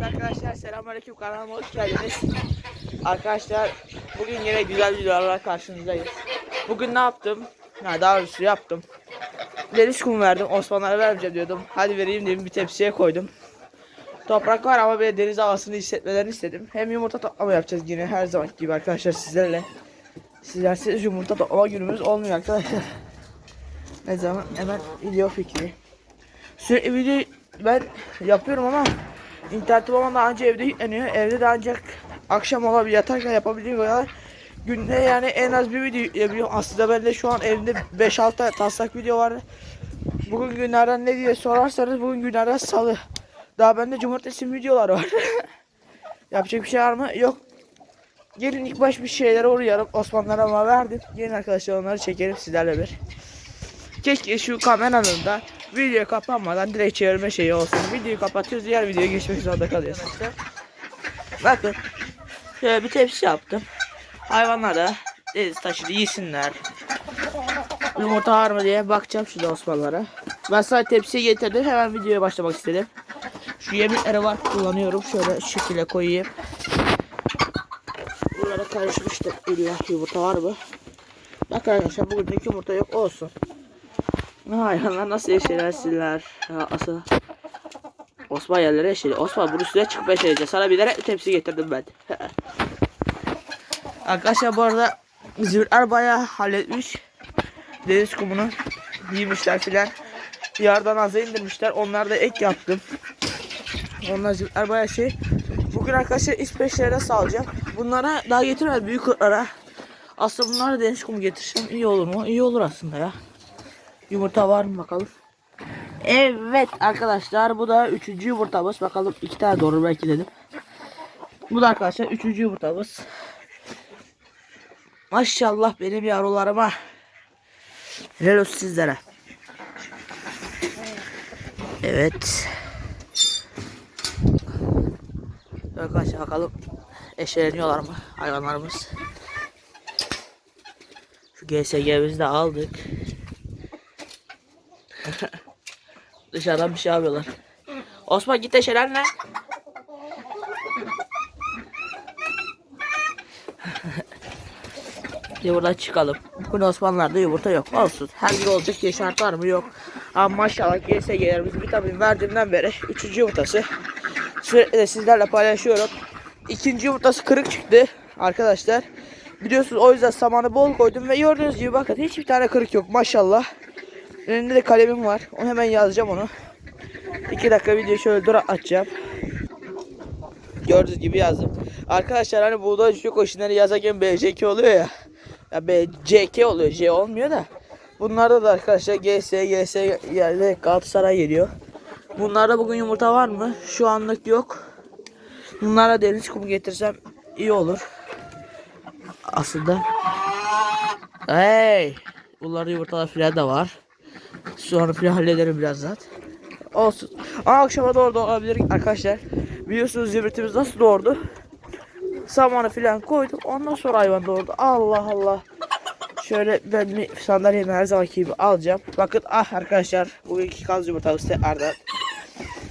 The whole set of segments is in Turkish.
Evet arkadaşlar selamünaleyküm kanalıma hoş geldiniz. Arkadaşlar bugün yine güzel videolarla karşınızdayız. Bugün ne yaptım? Ha, daha doğrusu yaptım. Deniz kumu verdim. Osmanlılara vermeyeceğim diyordum. Hadi vereyim dedim bir tepsiye koydum. Toprak var ama böyle deniz havasını hissetmelerini istedim. Hem yumurta toplama yapacağız yine her zaman gibi arkadaşlar sizlerle. Sizlersiz yumurta toplama günümüz olmuyor arkadaşlar. Ne zaman hemen video fikri. Sürekli video ben yapıyorum ama internetim olan daha önce evde yükleniyor. Evde de ancak akşam olabilir yatarken yapabildiğim kadar günde yani en az bir video yükleyebiliyorum. Aslında bende şu an evimde 5-6 tane taslak video var. Bugün günlerden ne diye sorarsanız bugün günlerden salı. Daha bende cumartesi videolar var. Yapacak bir şey var mı? Yok. Gelin ilk baş bir şeylere uğrayalım. Osmanlılara ama verdim. Gelin arkadaşlar onları çekelim sizlerle bir. Keşke şu kameranın da video kapanmadan direkt çevirme şeyi olsun. Videoyu kapatıyoruz diğer videoya geçmek zorunda kalıyoruz. Bakın şöyle bir tepsi yaptım. Hayvanlar da deniz taşıdı yesinler. Yumurta var mı diye bakacağım şurada Osmanlılara. Ben sadece tepsiye getirdim hemen videoya başlamak istedim. Şu yemekleri var kullanıyorum. Şöyle şekilde koyayım. Buralara karışmıştır. İlla yumurta var mı? Bak arkadaşlar bugün yumurta yok olsun. Hayvanlar nasıl yeşerlersinler? Ya asıl. Osman yerlere yeşeri. Osman bunun üstüne çıkıp yeşereceğiz. Sana bir tane tepsi getirdim ben. Arkadaşlar bu arada zürtler bayağı halletmiş. Deniz kumunu giymişler filan. Yardan aza indirmişler. Onlar da ek yaptım. Onlar zürtler bayağı şey. Bugün arkadaşlar İsveçlere salacağım. Bunlara daha getirmedim büyük kurtlara. Aslında bunlara deniz kumu getirsem iyi olur mu? İyi olur aslında ya. Yumurta var mı bakalım. Evet arkadaşlar bu da üçüncü yumurtamız. Bakalım iki tane doğru belki dedim. Bu da arkadaşlar üçüncü yumurtamız. Maşallah benim yavrularıma. Helal olsun sizlere. Evet. Arkadaşlar bakalım eşeleniyorlar mı hayvanlarımız. Şu GSG'mizi de aldık. Dışarıdan bir şey yapıyorlar. Osman git eşelenle. Yumurta çıkalım. Bugün Osmanlılar'da yumurta yok. Olsun. Her gün olacak diye var mı? Yok. Ama maşallah GSG'lerimiz vitamin verdiğimden beri 3. yumurtası. Sürekli de sizlerle paylaşıyorum. İkinci yumurtası kırık çıktı arkadaşlar. Biliyorsunuz o yüzden samanı bol koydum ve gördüğünüz gibi bakın hiçbir tane kırık yok maşallah. Önümde de kalemim var. Onu hemen yazacağım onu. 2 dakika video şöyle dur açacağım. Gördüğünüz gibi yazdım. Arkadaşlar hani buğday şu koşunları yazarken BCK oluyor ya. Ya BCK oluyor. C olmuyor da. Bunlarda da arkadaşlar GS, GS yerde Galatasaray geliyor. Bunlarda bugün yumurta var mı? Şu anlık yok. Bunlara deniz kumu getirsem iyi olur. Aslında. Hey! Bunlarda yumurtalar filan da var. Sonra filan hallederim birazdan. Olsun. Ama akşama doğru da olabilir arkadaşlar. Biliyorsunuz zibritimiz nasıl doğurdu. Samanı filan koyduk. Ondan sonra hayvan doğurdu. Allah Allah. Şöyle ben bir sandalyemi her zamanki gibi alacağım. Bakın ah arkadaşlar. Bugünkü kaz yumurtamız tekrardan.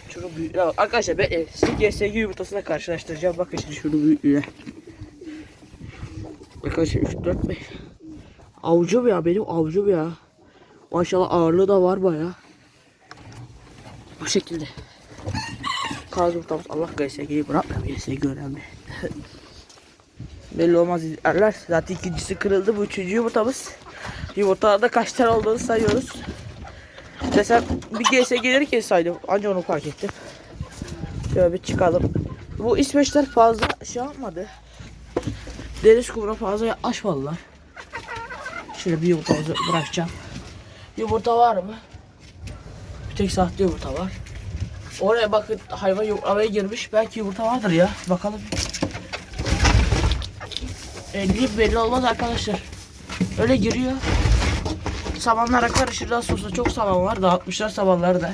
Şunun büyüklüğüne bak. Arkadaşlar ben e, sizi GSG yumurtasıyla karşılaştıracağım. Bakın şimdi şunun büyüklüğüne. Arkadaşlar 3, 4, 5. Avcım ya benim avcım ya. Maşallah ağırlığı da var baya. Bu şekilde. Kaz yumurtamız Allah GSG'yi bırakmıyor. GSG önemli. Belli olmaz izlerler. Zaten ikincisi kırıldı. Bu üçüncü yumurtamız. Yumurtalarda kaç tane olduğunu sayıyoruz. Desem bir GS gelirken saydım. Anca onu fark ettim. Şöyle bir çıkalım. Bu İsveçler fazla şey yapmadı. Deniz kumuna fazla yaklaşmadılar. Şöyle bir yumurtamızı bırakacağım. Yumurta var mı? Bir tek sahte yumurta var. Oraya bakın hayvan yumurtlamaya girmiş. Belki yumurta vardır ya. Bakalım. 50 belli olmaz arkadaşlar. Öyle giriyor. Samanlara karışır nasıl olsa çok saman var. Dağıtmışlar samanları da.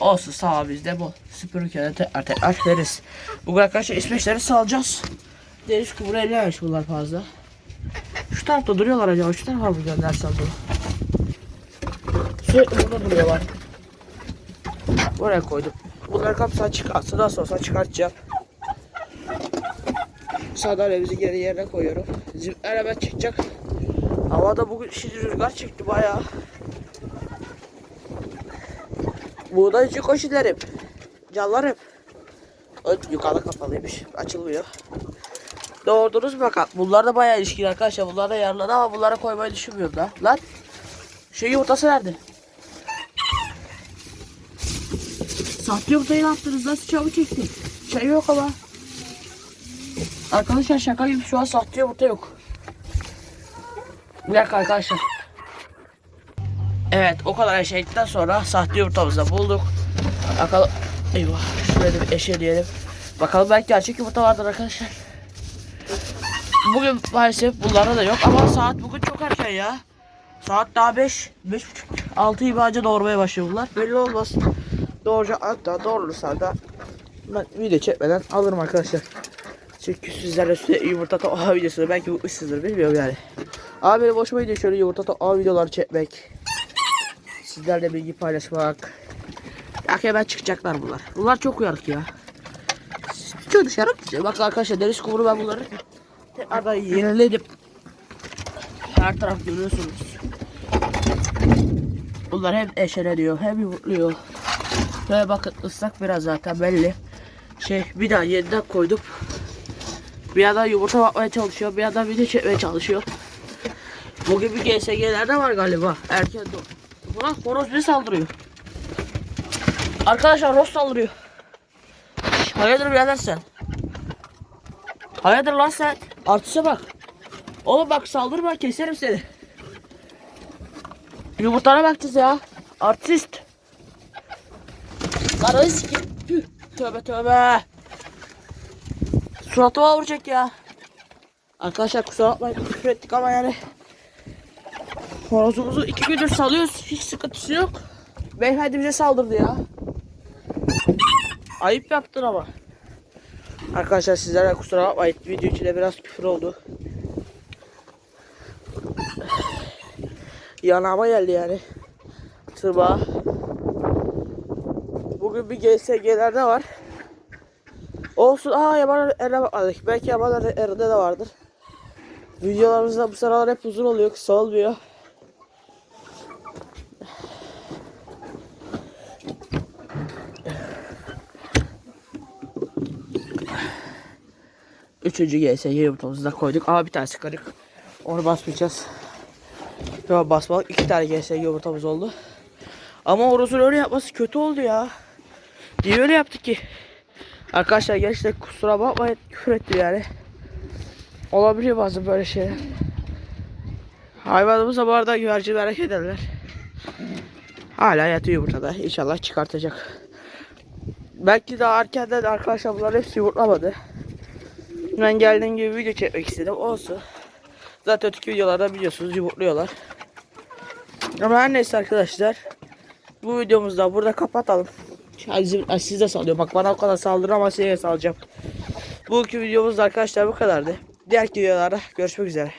Olsun saman bizde bol. Süpürürken tekrar tekrar veririz. Bugün arkadaşlar İsveçleri salacağız. Deniz kumru ellememiş bunlar fazla. Şu tarafta duruyorlar acaba. Şu tarafa mı göndersem bunu? Sürekli burada duruyorlar. Buraya koydum. Bunları kapısı çıkarsa nasıl olsa çıkartacağım. Sandalyemizi geri yerine koyuyorum. Zipler hemen çıkacak. Havada bugün şimdi rüzgar çıktı bayağı. Buğdaycı koşularım. Canlarım. Yukarıda kapalıymış. Açılmıyor. Doğurdunuz bakalım. Bunlar da bayağı ilişkili arkadaşlar. Bunlar da yarladı ama bunlara koymayı düşünmüyorum da. Lan. Şey yumurtası nerede? Sahte yumurtayı ne yaptınız? Nasıl çabuk çekti? Şey yok ama. Arkadaşlar şaka gibi şu an sahte yumurta yok. Bir dakika arkadaşlar. Evet o kadar eşekten sonra sahte yumurtamızı bulduk. Bakalım. Eyvah. Şuraya da bir eşeleyelim. Bakalım belki gerçek yumurta vardır arkadaşlar. Bugün maalesef bunlarda da yok ama saat bugün çok erken ya. Saat daha 5, 5.30, 6 gibi anca doğurmaya başlıyor bunlar. Belli olmaz. Doğruca hatta doğrulursa da ben video çekmeden alırım arkadaşlar. Çünkü sizlerle sürekli yumurta tava videosunu belki bıkmışsınızdır bilmiyorum yani. Abi benim hoşuma gidiyor şöyle yumurta tava videoları çekmek. Sizlerle bilgi paylaşmak. Ya hemen çıkacaklar bunlar. Bunlar çok uyarık ya. Çok dışarı. Bakın arkadaşlar deniz kumru ben bunları tekrardan yeniledim. Her taraf görüyorsunuz. Bunlar hem eşeleniyor hem yumurtluyor. Ve bakın ıslak biraz zaten belli. Şey bir daha yeniden koydum. Bir yandan yumurta bakmaya çalışıyor. Bir yandan video çekmeye çalışıyor. Bugün bir GSG'lerde var galiba. Erken doğ. Buna horoz bir saldırıyor. Arkadaşlar horoz saldırıyor. Hayırdır birader sen? Hayırdır lan sen? Artışa bak. Oğlum bak saldırma keserim seni. Yumurtana bakacağız ya. Artist. Karayı. Tüh. Tövbe tövbe. Suratıma vuracak ya. Arkadaşlar kusura bakmayın küfür ettik ama yani. Horozumuzu iki gündür salıyoruz. Hiç sıkıntısı yok. Beyefendi bize saldırdı ya. Ayıp yaptın ama. Arkadaşlar sizlere kusura bakmayın. Video içinde biraz küfür oldu. Yanağıma geldi yani. Tırbağa. Bugün bir GSG'lerde var. Olsun. Aa yaban erine bakmadık. Belki yaban erinde de vardır. Videolarımızda bu sıralar hep uzun oluyor. Kısa olmuyor. Üçüncü GSG yumurtamızı da koyduk. Ama bir tanesi kırık. Onu basmayacağız. Yok basmalık. iki tane GSG yumurtamız oldu. Ama orasını öyle yapması kötü oldu ya. Niye öyle yaptık ki? Arkadaşlar gerçekten kusura bakmayın küfür etti yani. Olabiliyor bazen böyle şeyler. Hayvanımız da bu arada güvercin merak ederler. Hala yatıyor yumurtada. İnşallah çıkartacak. Belki daha erkenden arkadaşlar bunlar hepsi yumurtlamadı. Ben geldiğim gibi video çekmek istedim. Olsun. Zaten öteki videolarda biliyorsunuz yumurtluyorlar. Ama her neyse arkadaşlar. Bu videomuzu da burada kapatalım. Ay, siz de sallıyorum. Bak bana o kadar saldırı ama size salacağım. Bugünkü videomuz da arkadaşlar bu kadardı. Diğer videolarda görüşmek üzere.